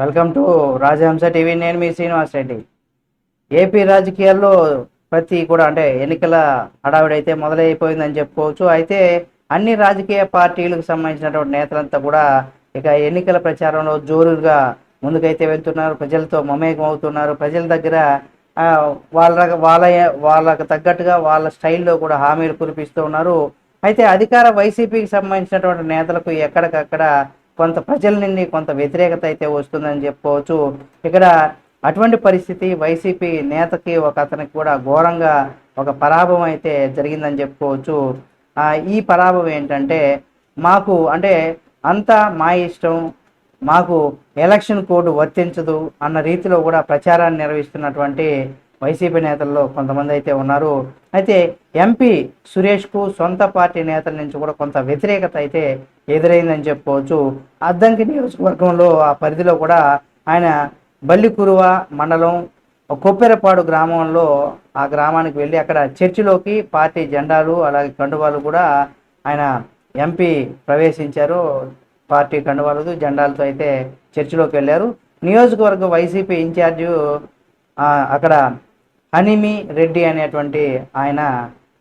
Welcome to రాజహంస TV. నేను మీ Srinivas Reddy. AP రాజకీయాల్లో ప్రతి కూడా అంటే ఎన్నికల హడావిడైతే అయితే మొదలైపోయిందని చెప్పుకోవచ్చు. అయితే అన్ని రాజకీయ పార్టీలకు సంబంధించినటువంటి నేతలంతా కూడా ఇక ఎన్నికల ప్రచారంలో జోరుగా ముందుకైతే వెళ్తున్నారు. ప్రజలతో మమేకం అవుతున్నారు ప్రజల దగ్గర వాళ్ళ వాళ్ళ వాళ్ళకు తగ్గట్టుగా వాళ్ళ స్టైల్లో కూడా హామీలు కురిపిస్తూ ఉన్నారు. అయితే అధికార వైసీపీకి సంబంధించినటువంటి నేతలకు ఎక్కడికక్కడ కొంత ప్రజల నుండి కొంత వ్యతిరేకత అయితే వస్తుందని చెప్పుకోవచ్చు. ఇక్కడ అటువంటి పరిస్థితి వైసీపీ నేతకి ఒక అతనికి కూడా ఘోరంగా ఒక పరాభవం అయితే జరిగిందని చెప్పుకోవచ్చు. ఈ పరాభవం ఏంటంటే మాకు అంటే అంతా మా ఇష్టం మాకు ఎలక్షన్ కోడ్ వర్తించదు అన్న రీతిలో కూడా ప్రచారాన్ని నిర్వహిస్తున్నటువంటి వైసీపీ నేతల్లో కొంతమంది అయితే ఉన్నారు. అయితే ఎంపీ సురేష్కు సొంత పార్టీ నేతల నుంచి కూడా కొంత వ్యతిరేకత అయితే ఎదురైందని చెప్పుకోవచ్చు. అద్దంకి నియోజకవర్గంలో ఆ పరిధిలో కూడా ఆయన బల్లికురువ మండలం కొప్పెరపాడు గ్రామంలో ఆ గ్రామానికి వెళ్ళి అక్కడ చర్చిలోకి పార్టీ జెండాలు అలాగే కండువాలు కూడా ఆయన ఎంపీ ప్రవేశించారు. పార్టీ కండువాలతో జెండాలతో అయితే చర్చిలోకి వెళ్ళారు. నియోజకవర్గ వైసీపీ ఇన్ఛార్జు అక్కడ అనిమి రెడ్డి అనేటువంటి ఆయన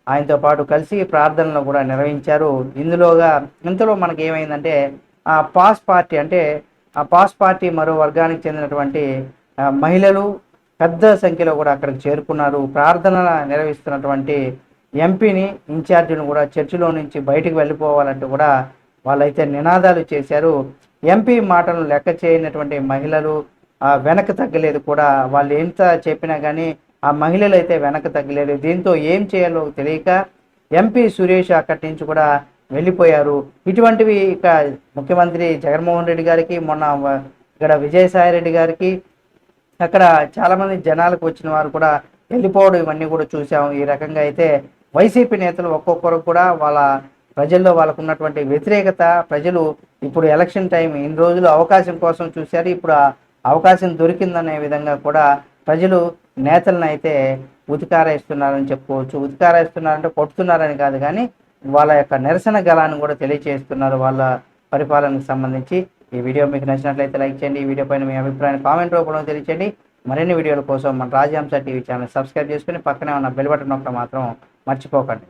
ఆయనతో పాటు కలిసి ప్రార్థనలు కూడా నిర్వహించారు. ఇందులోగా ఇంతలో మనకి ఏమైందంటే ఆ పాస్ పార్టీ అంటే ఆ పాస్ పార్టీ మరో వర్గానికి చెందినటువంటి మహిళలు పెద్ద సంఖ్యలో కూడా అక్కడికి చేరుకున్నారు. ప్రార్థన నిర్వహిస్తున్నటువంటి ఎంపీని ఇన్ఛార్జిని కూడా చర్చిలో నుంచి బయటకు వెళ్ళిపోవాలంటూ కూడా వాళ్ళైతే నినాదాలు చేశారు. ఎంపీ మాటలను లెక్క చేయనటువంటి మహిళలు వెనక వెనక్కి తగ్గలేదు కూడా. వాళ్ళు ఎంత చెప్పినా కానీ ఆ మహిళలు అయితే వెనక్కి తగ్గలేదు దీంతో ఏం చేయాలో తెలియక ఎంపీ సురేష్ అక్కడి నుంచి కూడా వెళ్ళిపోయారు. ఇటువంటివి ఇక ముఖ్యమంత్రి జగన్మోహన్ రెడ్డి గారికి మొన్న ఇక్కడ విజయసాయి రెడ్డి గారికి అక్కడ చాలామంది జనాలకు వచ్చిన వారు కూడా వెళ్ళిపోవడం ఇవన్నీ కూడా చూసాం ఈ రకంగా అయితే వైసీపీ నేతలు ఒక్కొక్కరు కూడా వాళ్ళ ప్రజల్లో వాళ్ళకు ఉన్నటువంటి వ్యతిరేకత ప్రజలు ఇప్పుడు ఎలక్షన్ టైం ఇన్ని రోజులు అవకాశం కోసం చూశారు. ఇప్పుడు ఆ అవకాశం దొరికిందనే విధంగా కూడా ప్రజలు నేతలను అయితే ఉతికారేస్తున్నారని చెప్పుకోవచ్చు. ఉతికారేస్తున్నారంటే కొడుతున్నారని కాదు కానీ వాళ్ళ యొక్క నిరసన గలాన్ని కూడా తెలియజేస్తున్నారు వాళ్ళ పరిపాలనకు సంబంధించి. ఈ వీడియో మీకు నచ్చినట్లయితే లైక్ చేయండి. ఈ వీడియో పైన మీ అభిప్రాయాన్ని కామెంట్ రూపంలో తెలియచేయండి. మరిన్ని వీడియోల కోసం మన రాజహంస టీవీ ఛానల్ సబ్స్క్రైబ్ చేసుకుని పక్కనే ఉన్న బెల్ బటన్ నొక్కడం మాత్రం మర్చిపోకండి.